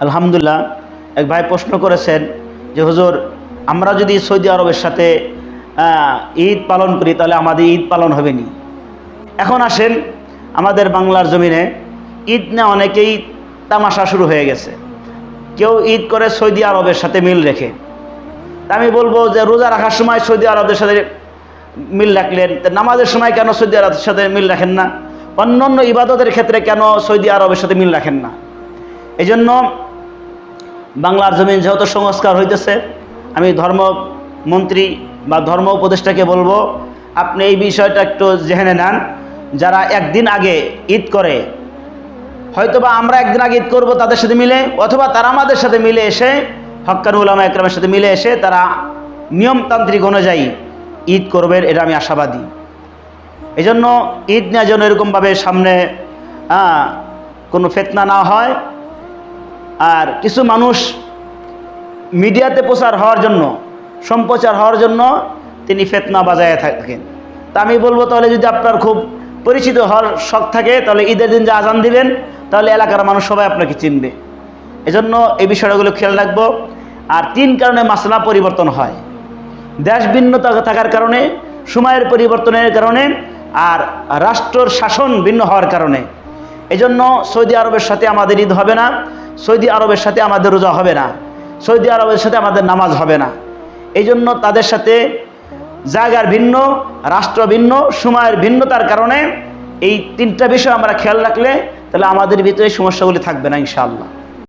আলহামদুলিল্লাহ, এক ভাই প্রশ্ন করেছেন যে, হুজুর, আমরা যদি সৌদি আরবের সাথে ঈদ পালন করি, তাহলে আমাদের ঈদ পালন হবে নি? এখন আসেন, আমাদের বাংলার জমিনে ঈদ না অনেকেই তামাশা শুরু হয়ে গেছে। কেউ ঈদ করে সৌদি আরবের সাথে মিল রেখে। তা আমি বলব যে, রোজা রাখার সময় সৌদি আরবের সাথে মিল রাখলেন নামাজের সময় কেন সৌদি আরবের সাথে মিল রাখেন না? অন্য অন্য ইবাদতের ক্ষেত্রে কেন সৌদি আরবের সাথে মিল রাখেন না? এই জন্য বাংলার জমিন যেহেতু সংস্কার হইতেছে, আমি ধর্ম মন্ত্রী বা ধর্ম উপদেষ্টাকে বলব, আপনি এই বিষয়টা একটু জেনে নেন, যারা একদিন আগে ঈদ করে, হয়তোবা আমরা একদিন আগে ঈদ করব তাদের সাথে মিলে, অথবা তারা আমাদের সাথে মিলে এসে, হক্কান উলামা একরামের সাথে মিলে এসে তারা নিয়মতান্ত্রিক অনুযায়ী ঈদ করবেন, এটা আমি আশাবাদী। এই জন্য ঈদ নেওয়ার জন্য এরকমভাবে সামনে কোনো ফেতনা না হয় আর কিছু মানুষ মিডিয়াতে প্রচার হওয়ার জন্য, সম্প্রচার হওয়ার জন্য তিনি ফেতনা বাজায় থাকেন। তা আমি বলব তাহলে যদি আপনার খুব পরিচিত হওয়ার শখ থাকে, তাহলে ঈদের দিন যে আজান দিবেন, তাহলে এলাকার মানুষ সবাই আপনাকে চিনবে। এজন্য এই বিষয়গুলো খেয়াল রাখব। আর তিন কারণে মাসলা পরিবর্তন হয়। দেশ ভিন্নতা থাকার কারণে, সময়ের পরিবর্তনের কারণে, আর রাষ্ট্রর শাসন ভিন্ন হওয়ার কারণে। এজন্য সৌদি আরবের সাথে আমাদের ঈদ হবে না। সৌদি আরবের সাথে আমাদের রোজা হবে না। সৌদি আরবের সাথে আমাদের নামাজ হবে না। এই জন্য তাদের সাথে জায়গার ভিন্ন, রাষ্ট্র ভিন্ন, সময়ের ভিন্নতার কারণে এই তিনটা বিষয় আমরা খেয়াল রাখলে তাহলে আমাদের ভিতরে সমস্যাগুলি থাকবে না, ইনশাআল্লাহ।